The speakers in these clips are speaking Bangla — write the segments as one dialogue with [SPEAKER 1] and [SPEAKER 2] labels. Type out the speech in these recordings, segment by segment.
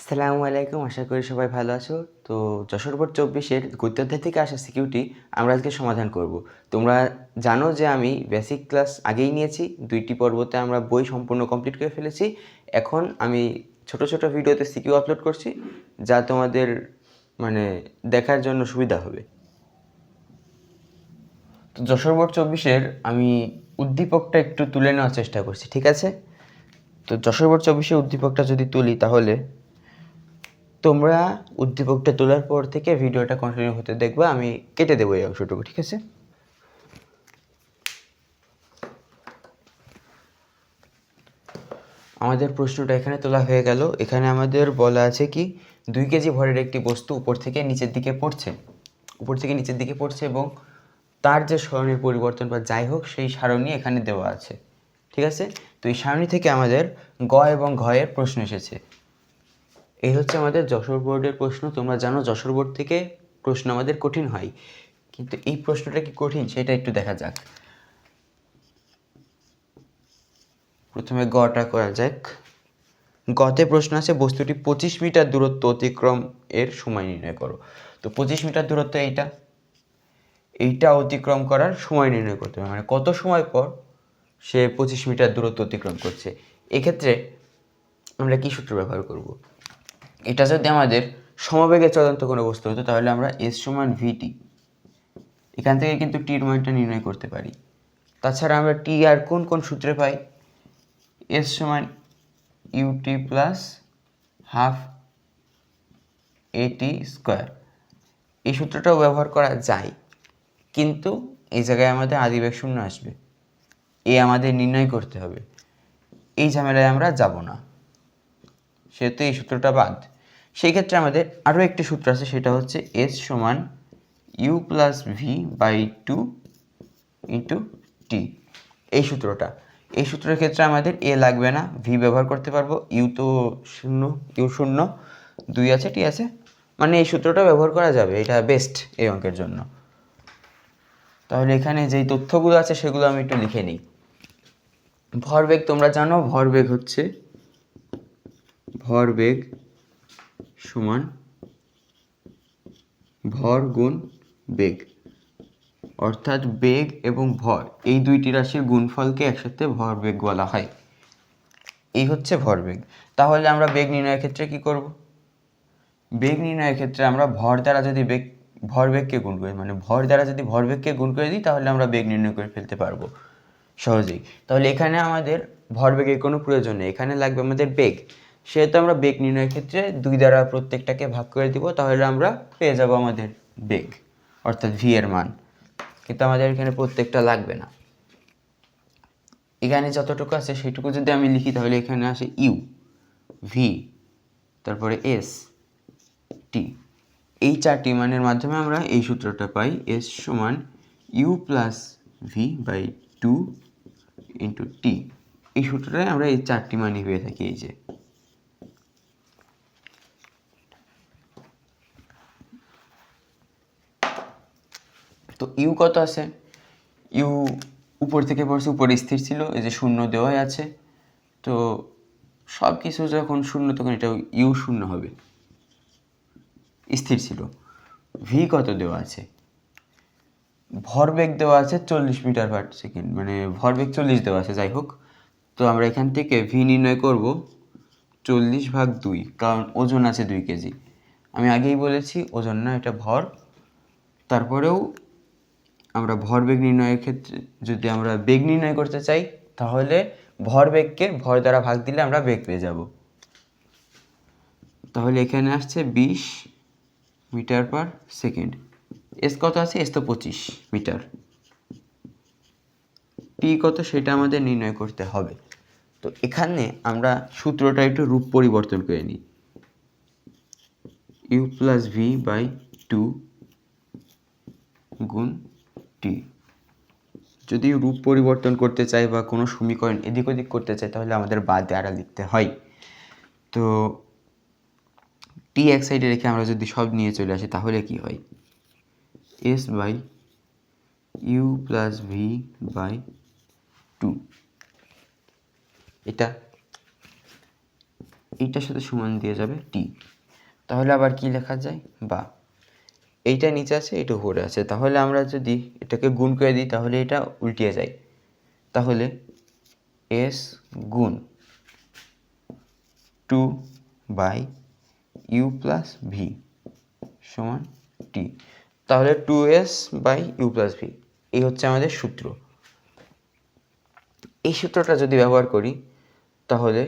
[SPEAKER 1] আসসালামু আলাইকুম, আশা করি সবাই ভালো আছো। তো যশোর বোর্ড চব্বিশের গদ্যাধ্যায় থেকে আসা সিকিউরিটি আমরা আজকে সমাধান করব। তোমরা জানো যে আমি বেসিক ক্লাস আগেই নিয়েছি, দুইটি পর্বতে আমরা বই সম্পূর্ণ কমপ্লিট করে ফেলেছি। এখন আমি ছোট ছোট ভিডিওতে সিকিউ আপলোড করছি, যা তোমাদের মানে দেখার জন্য সুবিধা হবে। তো যশোর বোর্ড চব্বিশের আমি উদ্দীপকটা একটু তুলে নেওয়ার চেষ্টা করছি, ঠিক আছে? তো যশোর বোর্ড চব্বিশের উদ্দীপকটা যদি তুলি তাহলে তোমরা উদ্দীপকটা তোলার পর থেকে ভিডিওটা কন্টিনিউ হতে দেখবা, আমি কেটে দেবো এই অংশটুকু, ঠিক আছে? আমাদের প্রশ্নটা এখানে তোলা হয়ে গেল। এখানে আমাদের বলা আছে কি, দুই কেজি ভরের একটি বস্তু উপর থেকে নিচের দিকে পড়ছে। উপর থেকে নিচের দিকে পড়ছে এবং তার যে সরণের পরিবর্তন বা যাই হোক, সেই সারণী এখানে দেওয়া আছে। ঠিক আছে? তো এই সারণী থেকে আমাদের গ এবং ঘয়ের প্রশ্ন এসেছে। এই হচ্ছে আমাদের যশোর বোর্ডের প্রশ্ন। তোমরা জানো যশোর বোর্ড থেকে প্রশ্ন আমাদের কঠিন হয়। কিন্তু এই প্রশ্নটা কি কঠিন সেটা একটু দেখা যাক। প্রথমে গটা করা যাক। গতে প্রশ্ন আছে, বস্তুটি পঁচিশ মিটার দূরত্ব অতিক্রম এর সময় নির্ণয় করো। তো পঁচিশ মিটার দূরত্ব এইটা। এইটা অতিক্রম করার সময় নির্ণয় করতে হবে। মানে কত সময় পর সে পঁচিশ মিটার দূরত্ব অতিক্রম করছে। এক্ষেত্রে আমরা কি সূত্র ব্যবহার করব? এটা যদি আমাদের সমবেগে চলন্ত কোনো বস্তু হতো, তাহলে আমরা এস সমান ভিটি এখান থেকে কিন্তু টির মানটা নির্ণয় করতে পারি। তাছাড়া আমরা টি আর কোন কোন সূত্রে পাই? এস সমান U T plus half A T square এই সূত্রটাও ব্যবহার করা যায়, কিন্তু এই জায়গায় আমাদের আদিবেগ শূন্য আসবে। এ আমাদের নির্ণয় করতে হবে। এই ঝামেলায় আমরা যাব না। সেহেতু এই সূত্রটা বাদ। সেই ক্ষেত্রে আমাদের আরও একটি সূত্র আছে, সেটা হচ্ছে এস সমান U plus V by two into T এই সূত্রটা। এই সূত্রের ক্ষেত্রে আমাদের এ লাগবে না ভি ব্যবহার করতে পারব। ইউ তো শূন্য ইউ শূন্য, দুই আছে টি আছে। মানে এই সূত্রটা ব্যবহার করা যাবে, এটা বেস্ট এই অঙ্কের জন্য। তাহলে এখানে যেই তথ্যগুলো আছে, সেগুলো আমি একটু লিখে নিই। ভরবেগ তোমরা জানো, ভরবেগ হচ্ছে, ভরবেগ সমান ভর গুণ বেগ। অর্থাৎ বেগ এবং ভর, এই দুইটি রাশির গুণফলকে একসাথে ভরবেগ বলা হয়। এই হচ্ছে ভরবেগ তাহলে আমরা বেগ নির্ণয়ের ক্ষেত্রে কি করব? বেগ নির্ণয়ের ক্ষেত্রে আমরা ভর দ্বারা যদি বেগ ভরবেগকে গুণ করি মানে ভর দ্বারা যদি ভরবেগকে গুণ করে দিই, তাহলে আমরা বেগ নির্ণয় করে ফেলতে পারব। সহজেই। তাহলে এখানে আমাদের ভরবেগের কোনো প্রয়োজন নেই। এখানে লাগবে আমাদের বেগ। সেহেতু আমরা বেগ নির্ণয়ের ক্ষেত্রে দুই দ্বারা প্রত্যেকটাকে ভাগ করে দিব, তাহলে আমরা পেয়ে যাব আমাদের বেগ, অর্থাৎ ভি এর মান। কিন্তু আমাদের এখানে প্রত্যেকটা লাগবে না। এখানে যতটুকু আছে সেটুকু যদি আমি লিখি, তাহলে এখানে আসে ইউ ভি তারপরে এস টি এই চারটি মানের মাধ্যমে আমরা এই সূত্রটা পাই এস সমান U plus V by two into T এই সূত্রটায় আমরা এই চারটি মানই পেয়ে থাকি, এই যে তো ইউ কত আছে? ইউ উপর থেকে পড়ছে, উপরে স্থির ছিল, এই যে শূন্য দেওয়াই আছে। তো সব কিছু যখন শূন্য, তখন এটা ইউ শূন্য হবে। স্থির ছিল। ভি কত দেওয়া আছে? ভরবেগ দেওয়া আছে চল্লিশ মিটার পার সেকেন্ড মানে ভরবেগ চল্লিশ দেওয়া আছে, যাই হোক। তো আমরা এখান থেকে ভি নির্ণয় করব চল্লিশ ভাগ দুই, কারণ ওজন আছে দুই কেজি। আমি আগেই বলেছি, ওজন না, এটা ভর। তারপরেও আমরা ভরবেগ নির্ণয়ের ক্ষেত্রে যদি আমরা বেগ নির্ণয় করতে চাই, তাহলে ভরবেগকে ভর দ্বারা ভাগ দিলে আমরা বেগ পেয়ে যাব। তাহলে এখানে আসছে বিশ মিটার পার সেকেন্ড। এস কত আছে? এস তো পঁচিশ মিটার। পি কত? সেটা আমাদের নির্ণয় করতে হবে। তো এখানে আমরা সূত্রটা একটু রূপ পরিবর্তন করে নিই। U plus V by two গুণ টি যদি রূপ পরিবর্তন করতে চাই বা কোনো সমীকরণ এদিক ওদিক করতে চাই, তাহলে আমাদের বাদ দ্বারা লিখতে হয়। তো টি এক সাইডে রেখে আমরা যদি সব নিয়ে চলে আসি, তাহলে কি হয়? S by U plus V by two এটা, এইটার সাথে সমান দিয়ে যাবে টি তাহলে আবার কি লেখা যায়? বা। এইটা নিচে আছে এটা উপরে আছে। তাহলে আমরা যদি এটাকে গুণ করে দিই, তাহলে এটা উল্টিয়ে যায়। তাহলে এস গুণ two by U plus V সমান টি। তাহলে two S by U plus V, এই হচ্ছে আমাদের সূত্র। এই সূত্রটা যদি ব্যবহার করি, তাহলে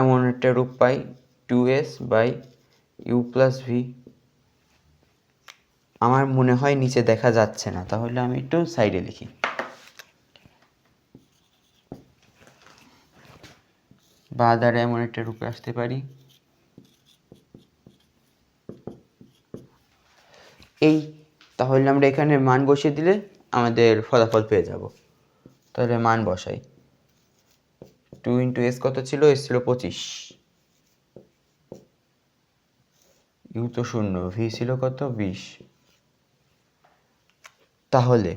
[SPEAKER 1] এমন একটা রূপ পাই, two S by U plus V আমার মনে হয় নিচে দেখা যাচ্ছে না। তাহলে আমি একটু সাইডে লিখি। বা দ্বারা এমন একটা রূপে আসতে পারি। এই, তাহলে আমরা এখানে মান বসিয়ে দিলে আমাদের ফলাফল পেয়ে যাব। তাহলে মান বসাই। টু ইন্টু এস কত ছিল? এস ছিল পঁচিশ। ইউ তো শূন্য ভি ছিল কত? বিশ। তাহলে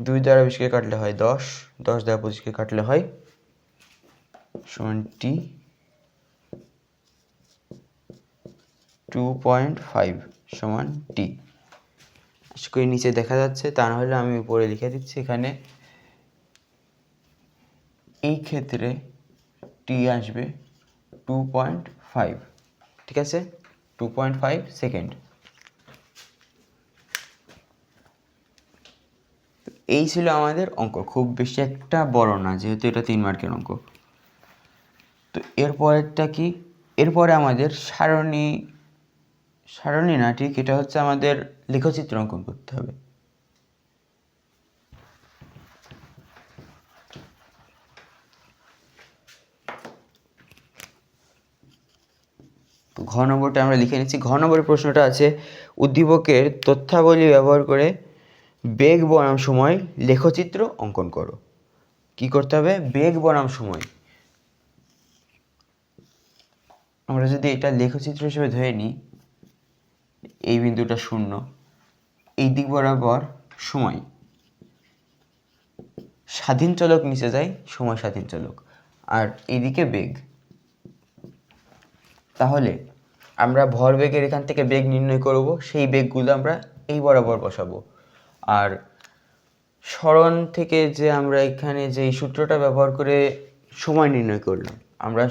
[SPEAKER 1] দুই দ্বারা বিশকে কাটলে হয় দশ দশ দ্বারা পঁচিশকে কাটলে হয় সমান টি পয়েন্ট ফাইভ সমান টি। আশা নিচে দেখা যাচ্ছে, তা না হলে আমি উপরে লিখে দিচ্ছি এখানে, এই ক্ষেত্রে টি আসবে টু পয়েন্ট ফাইভ, ঠিক আছে? Two point five second. এই ছিল আমাদের অঙ্ক। খুব বেশি একটা বড় না, যেহেতু এটা তিন মার্কের অঙ্ক। তো এরপরেরটা কি? এরপরে আমাদের সারণী সারণী না, ঠিক? এটা হচ্ছে আমাদের লেখচিত্র অঙ্কন করতে হবে। ঘ নম্বরটা আমরা লিখে নিচ্ছি। ঘ নম্বরের প্রশ্নটা আছে, উদ্দীপকের তথ্যাবলী ব্যবহার করে বেগ বনাম সময় লেখচিত্র অঙ্কন করো। কি করতে হবে? বেগ বনাম সময়। আমরা যদি এটা লেখচিত্র হিসেবে ধরে নিই, এই বিন্দুটা শূন্য, এই দিক বরাবর সময়। স্বাধীন চলক নিচে যায় সময় স্বাধীন চলক। আর এইদিকে বেগ। তাহলে আমরা ভরবেগের এখান থেকে বেগ নির্ণয় করব, সেই বেগগুলো আমরা এই বরাবর বসাবো। আর স্মরণ থেকে যে আমরা এখানে যে সূত্রটা ব্যবহার করে সময় নির্ণয় করলাম, আমরা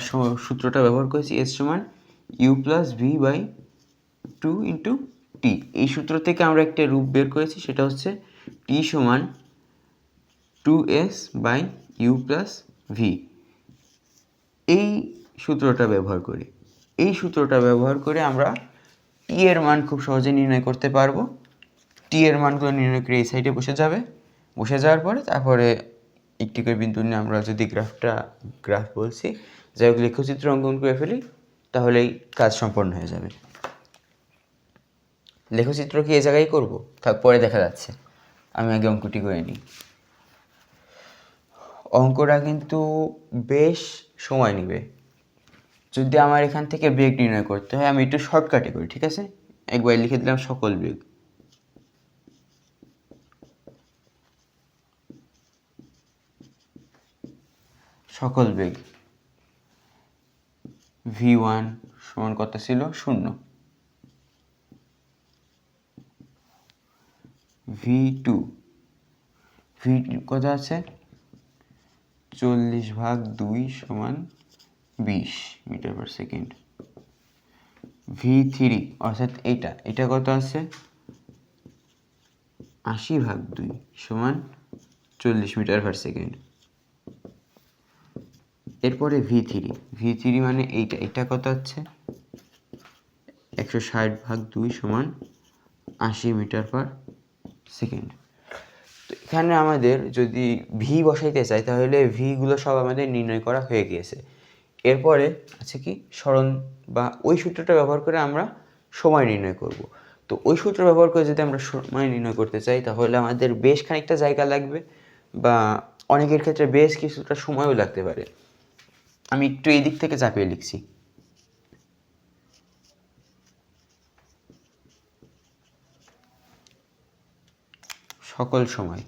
[SPEAKER 1] সূত্রটা ব্যবহার করেছি এস সমান U plus V by two into T এই সূত্র থেকে আমরা একটা রূপ বের করেছি, সেটা হচ্ছে টি সমান two S by U plus V এই সূত্রটা ব্যবহার করি, এই সূত্রটা ব্যবহার করে আমরা টি এর মান খুব সহজে নির্ণয় করতে পারব। টি এর মানগুলো নির্ণয় করে এই সাইডে বসে যাবে। বসে যাওয়ার পরে তারপরে একটি করে বিন্দু নিয়ে আমরা যদি গ্রাফটা, গ্রাফ বলছি, যাই হোক লেখচিত্র অঙ্কন করে ফেলি, তাহলেই কাজ সম্পন্ন হয়ে যাবে। লেখচিত্র কি এই জায়গায় করব? থাক পরে দেখা যাচ্ছে। আমি আগে অঙ্কটি করে নিই। অঙ্কটা কিন্তু বেশ সময় নেবে। যদি আমার এখান থেকে বেগ নির্ণয় করতে হয়, আমি একটু শর্টকাটে করি, ঠিক আছে? একবার লিখে দিলাম সকল বেগ। সকল বেগ ভি ওয়ান সমান কত ছিল? শূন্য। ভি টু ভি কত আছে? চল্লিশ ভাগ দুই সমান বিশ metre per second V three অর্থাৎ এইটা। এটা কত আছে? আশি ভাগ দুই সমান চল্লিশ মিটার পার সেকেন্ড এরপরে ভি থ্রি ভি থ্রি মানে এইটা, এটা কত হচ্ছে? একশো ষাট ভাগ দুই সমান আশি মিটার পার সেকেন্ড। তো এখানে আমাদের যদি ভি বসাইতে চাই, তাহলে ভিগুলো সব আমাদের নির্ণয় করা হয়ে গিয়েছে। এরপরে আছে কি? স্মরণ বা ওই সূত্রটা ব্যবহার করে আমরা সময় নির্ণয় করব। তো ওই সূত্র ব্যবহার করে যদি আমরা সময় নির্ণয় করতে চাই, তাহলে আমাদের বেশ খানিকটা জায়গা লাগবে বা অনেকের ক্ষেত্রে বেশ কিছুটা সময়ও লাগতে পারে। আমি একটু এই দিক থেকে চাপিয়ে লিখছি। সকল সময়।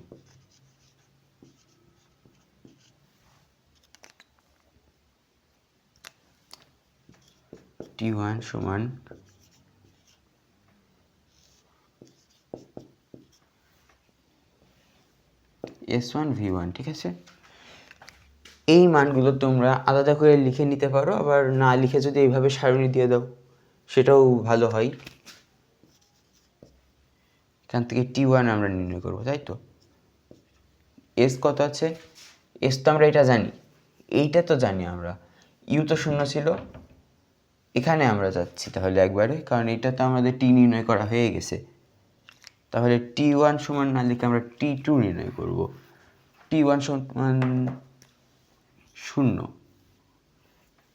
[SPEAKER 1] টি ওয়ান সমান এস ওয়ান ভি ওয়ান, ঠিক আছে? এই মানগুলো তোমরা আলাদা করে লিখে নিতে পারো, আবার না লিখে যদি এইভাবে সারণি দিয়ে দাও, সেটাও ভালো হয়। এখান থেকে টি ওয়ান আমরা নির্ণয় করব, তাই তো? এস কত আছে? এস তো আমরা এটা জানি। এইটা তো জানি আমরা। ইউ তো শূন্য ছিল। এখানে আমরা যাচ্ছি তাহলে একবারে, কারণ এটা তো আমাদের টি নির্ণয় করা হয়ে গেছে। তাহলে টি ওয়ান সমান না লিখে আমরা টি টু নির্ণয় করব। টি ওয়ান সমান শূন্য।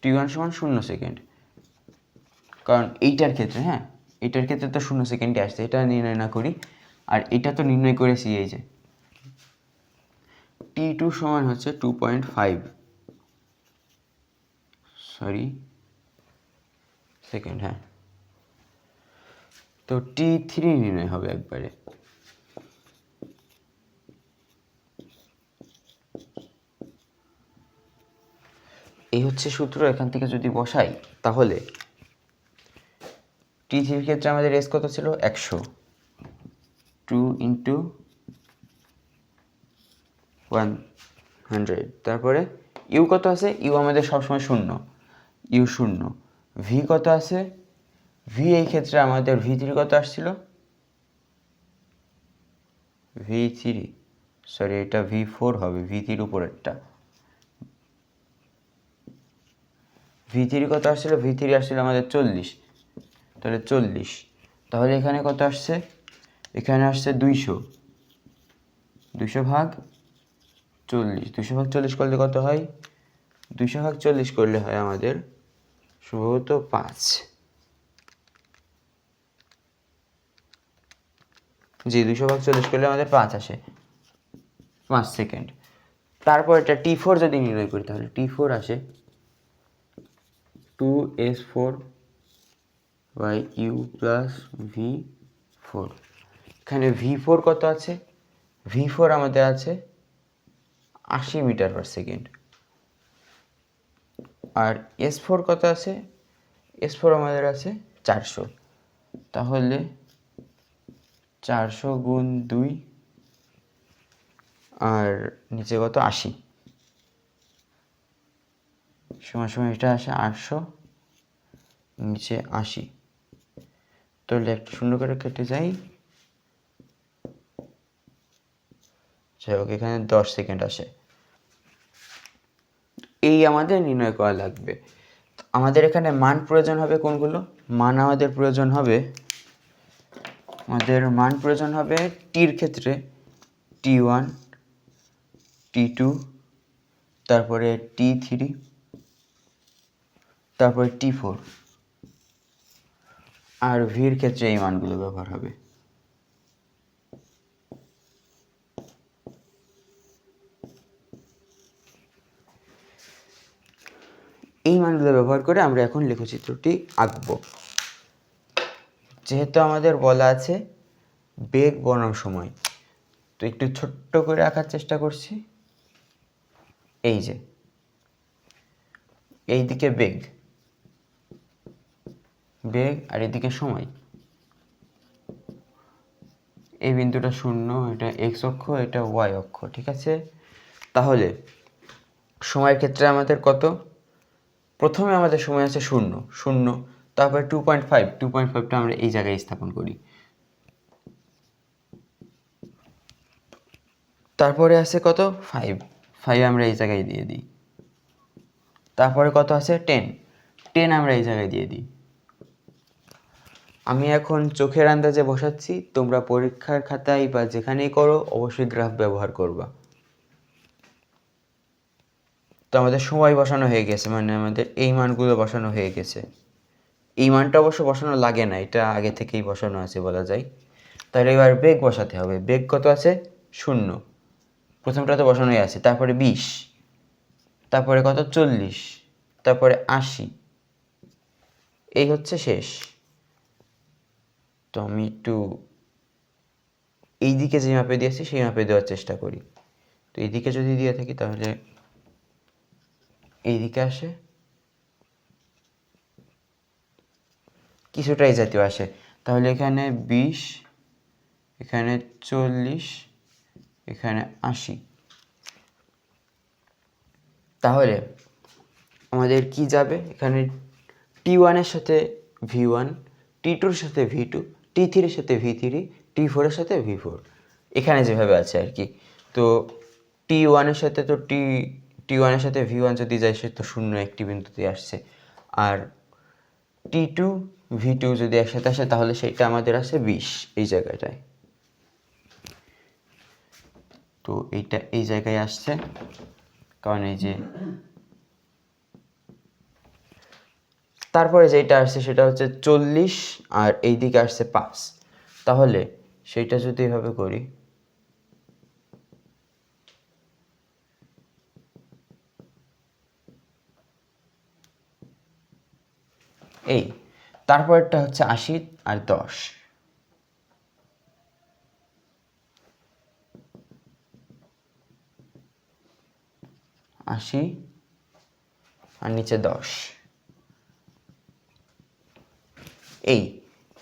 [SPEAKER 1] টি ওয়ান সমান শূন্য সেকেন্ড কারণ এইটার ক্ষেত্রে হ্যাঁ এটার ক্ষেত্রে তো শূন্য সেকেন্ডে আসছে, এটা নির্ণয় না করি। আর এটা তো নির্ণয় করেছি এই যে। টি টু সমান হচ্ছে two point five sorry second হ্যাঁ। তো টি থ্রি নির্ণয় হবে একবারে। এই হচ্ছে সূত্র, এখান থেকে যদি বসাই, তাহলে টি থ্রির ক্ষেত্রে আমাদের এস কত ছিল? একশো। টু ইন্টু ওয়ান হান্ড্রেড তারপরে ইউ কত আছে? ইউ আমাদের সবসময় শূন্য। ইউ শূন্য। ভি কত আছে? ভি এই ক্ষেত্রে আমাদের ভি থ্রি কত আসছিল? ভি থ্রি সরি এটা ভি ফোর হবে ভি থ্রির উপরেরটা। ভি থ্রি কত আসছিল? ভি থ্রি আসছিল আমাদের চল্লিশ। তাহলে চল্লিশ। তাহলে এখানে কত আসছে? এখানে আসছে দুইশো। দুইশো ভাগ চল্লিশ। দুশো ভাগ চল্লিশ করলে কত হয়? দুশো ভাগ চল্লিশ করলে হয় আমাদের সম্ভবত পাঁচ। জি দুশো ভাগ চল্লিশ করলে আমাদের পাঁচ আসে। পাঁচ সেকেন্ড। তারপর এটা টি ফোর যদি নির্ণয় করি, তাহলে টি ফোর আসে two S four by U plus V four এখানে ভি ফোর কত আছে? ভি ফোর আমাদের আছে আশি মিটার পার সেকেন্ড আর এস ফোর কত আছে? এস ফোর আমাদের আছে চারশো। তাহলে চারশো গুণ দুই, আর নিচে কত? আশি। সময় সময় এটা আসে আটশো, নিচে আশি। তাহলে একটা শূন্য করে কেটে যাই। যাই হোক, এখানে দশ সেকেন্ড আসে। এই আমাদের নির্ণয় করা লাগবে। আমাদের এখানে মান প্রয়োজন হবে কোনগুলো? মান আমাদের প্রয়োজন হবে, আমাদের মান প্রয়োজন হবে টির ক্ষেত্রে টি ওয়ান টি টু তারপরে টি থ্রি তারপরে টি ফোর। আর ভির ক্ষেত্রে এই মানগুলো ব্যবহার হবে। এই মানগুলো ব্যবহার করে আমরা এখন লেখচিত্রটি আঁকব। যেহেতু আমাদের বলা আছে বেগ বনাম সময়, তো একটু ছোট্ট করে আঁকার চেষ্টা করছি। এই যে, এইদিকে বেগ। বেগ আর এদিকে সময়। এই বিন্দুটা শূন্য, এটা এক্স অক্ষ, এটা ওয়াই অক্ষ, ঠিক আছে? তাহলে, সময়ের ক্ষেত্রে আমাদের কত? প্রথমে আমাদের সময় আছে শূন্য শূন্য, তারপরে two point five two point ফাইভটা আমরা এই জায়গায় স্থাপন করি। তারপরে আছে কত? ফাইভ ফাইভ আমরা এই জায়গায় দিয়ে দিই। তারপরে কত আছে? টেন টেন আমরা এই জায়গায় দিয়ে দিই। আমি এখন চোখের আন্দাজে বসাচ্ছি, তোমরা পরীক্ষার খাতায় বা যেখানেই করো, অবশ্যই গ্রাফ ব্যবহার করবা। তো আমাদের সময় বসানো হয়ে গেছে মানে আমাদের এই মানগুলো বসানো হয়ে গেছে। এই মানটা অবশ্য বসানো লাগে না, এটা আগে থেকেই বসানো আছে বলা যায়। তাহলে এবার বেগ বসাতে হবে। বেগ কত আছে? শূন্য। প্রথমটা তো বসানোই আছে, তারপরে বিশ, তারপরে কত? চল্লিশ, তারপরে আশি। এই হচ্ছে শেষ। তো আমি একটু এই দিকে যে মাপে দিয়েছি সেই মাপে দেওয়ার চেষ্টা করি। তো এইদিকে যদি দিয়ে থাকি, তাহলে এই দিকে আসে। কিছুটা এই জাতীয় আসে। তাহলে এখানে বিশ, এখানে চল্লিশ, এখানে আশি। তাহলে আমাদের কি যাবে? এখানে টি ওয়ানের সাথে ভি ওয়ান টি টুর সাথে ভি টু টি থ্রির সাথে ভি থ্রি টি ফোরের সাথে ভি ফোর এখানে যেভাবে আছে আর কি। তো টি ওয়ানের সাথে তো টি টি ওয়ানের সাথে ভি ওয়ান যদি যায়, সে তো শূন্য একটি বিন্দুতে আসছে। আর টি টু ভি টু যদি একসাথে আসে, তাহলে সেটা আমাদের আছে বিশ এই জায়গাটায়। তো এইটা এই জায়গায় আসছে। কারণ এই যে তারপরে যেটা আসছে সেটা হচ্ছে চল্লিশ আর এই দিকে আসছে পাঁচ। তাহলে সেইটা যদি এভাবে করি, এই তারপরটা হচ্ছে আশি আর দশ। আশি আর নিচে দশ। এই,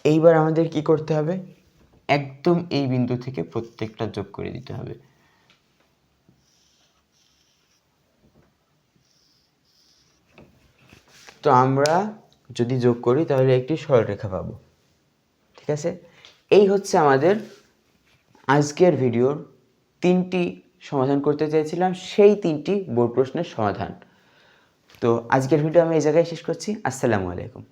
[SPEAKER 1] এইবার আমাদের কি করতে হবে? একদম এই বিন্দু থেকে প্রত্যেকটা যোগ করে দিতে হবে। তো আমরা যদি যোগ করি, তাহলে একটি সরলরেখা পাবো। ঠিক আছে? এই হচ্ছে আমাদের আজকের ভিডিওর তিনটি সমাধান করতে চেয়েছিলাম, সেই তিনটি বোর্ড প্রশ্নের সমাধান। তো আজকের ভিডিও আমি এই জায়গায় শেষ করছি। আসসালামু আলাইকুম।